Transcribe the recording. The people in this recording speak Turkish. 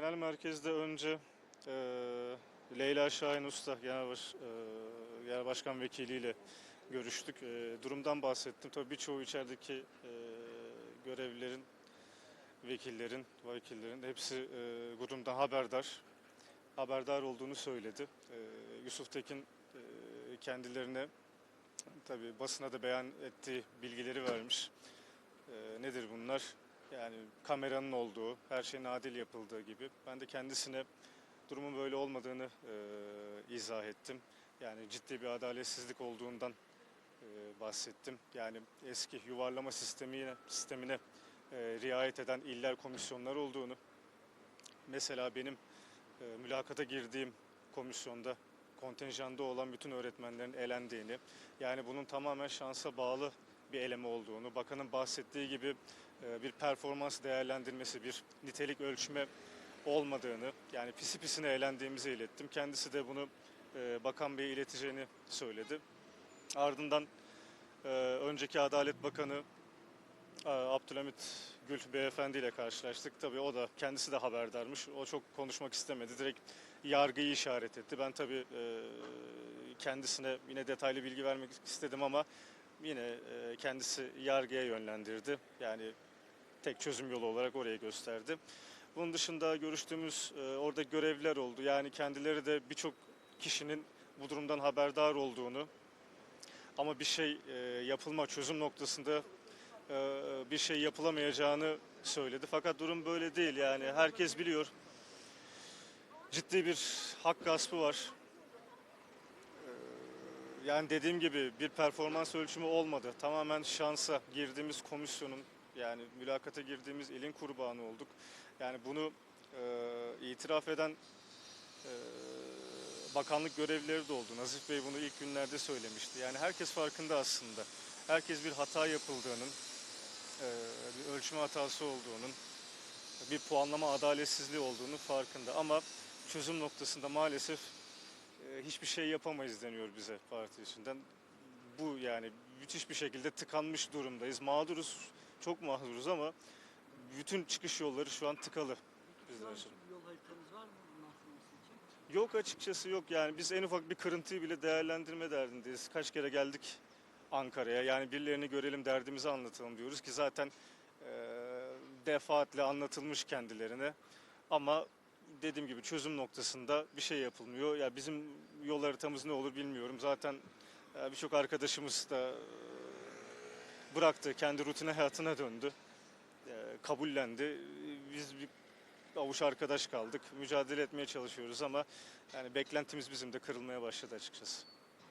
genel merkezde önce e, Leyla Şahin Usta Genel, Baş, e, Genel Başkan Vekiliyle görüştük. E, durumdan bahsettim. Tabii birçoğu içerideki e, görevlilerin, vekillerin, vekillerin hepsi e, durumdan haberdar. Haberdar olduğunu söyledi. E, Yusuf Tekin e, kendilerine tabii basına da beyan ettiği bilgileri vermiş. E, nedir bunlar? Yani kameranın olduğu, her şeyin adil yapıldığı gibi. Ben de kendisine durumun böyle olmadığını e, izah ettim. Yani ciddi bir adaletsizlik olduğundan e, bahsettim. Yani eski yuvarlama sistemine, sistemine e, riayet eden iller komisyonları olduğunu, mesela benim e, mülakata girdiğim komisyonda kontenjanda olan bütün öğretmenlerin elendiğini, yani bunun tamamen şansa bağlı bir eleme olduğunu, bakanın bahsettiği gibi e, bir performans değerlendirmesi, bir nitelik ölçme olmadığını, yani pisi pisine elendiğimizi ilettim. Kendisi de bunu e, Bakan Bey'e ileteceğini söyledi. Ardından e, önceki Adalet Bakanı Abdülhamit Gül Beyefendi ile karşılaştık. Tabii o da kendisi de haberdarmış. O çok konuşmak istemedi. Direkt yargıyı işaret etti. Ben tabii kendisine yine detaylı bilgi vermek istedim ama yine e, kendisi yargıya yönlendirdi. Yani tek çözüm yolu olarak orayı gösterdi. Bunun dışında görüştüğümüz e, orada görevliler oldu. Yani kendileri de birçok kişinin bu durumdan haberdar olduğunu ama bir şey e, yapılma çözüm noktasında bir şey yapılamayacağını söyledi. Fakat durum böyle değil yani herkes biliyor. Ciddi bir hak gaspı var. Yani dediğim gibi bir performans ölçümü olmadı. Tamamen şansa girdiğimiz komisyonun yani mülakata girdiğimiz ilin kurbanı olduk. Yani bunu e, itiraf eden e, bakanlık görevlileri de oldu. Nazif Bey bunu ilk günlerde söylemişti. Yani herkes farkında aslında. Herkes bir hata yapıldığının, e, bir ölçme hatası olduğunun, bir puanlama adaletsizliği olduğunu farkında. Ama çözüm noktasında maalesef hiçbir şey yapamayız deniyor bize parti içinden. Bu yani müthiş bir şekilde tıkanmış durumdayız. Mağduruz, çok mağduruz ama bütün çıkış yolları şu an tıkalı bizler için. Yol haritanız var mı için? Yok açıkçası yok yani biz en ufak bir kırıntıyı bile değerlendirme derdindeyiz. Kaç kere geldik Ankara'ya yani birilerini görelim derdimizi anlatalım diyoruz ki zaten e, defaatle anlatılmış kendilerine. Ama dediğim gibi çözüm noktasında bir şey yapılmıyor. Ya bizim yol haritamız ne olur bilmiyorum. Zaten e, birçok arkadaşımız da e, bıraktı, kendi rutine hayatına döndü. E, kabullendi. Biz bir avuç arkadaş kaldık. Mücadele etmeye çalışıyoruz ama yani beklentimiz bizim de kırılmaya başladı açıkçası.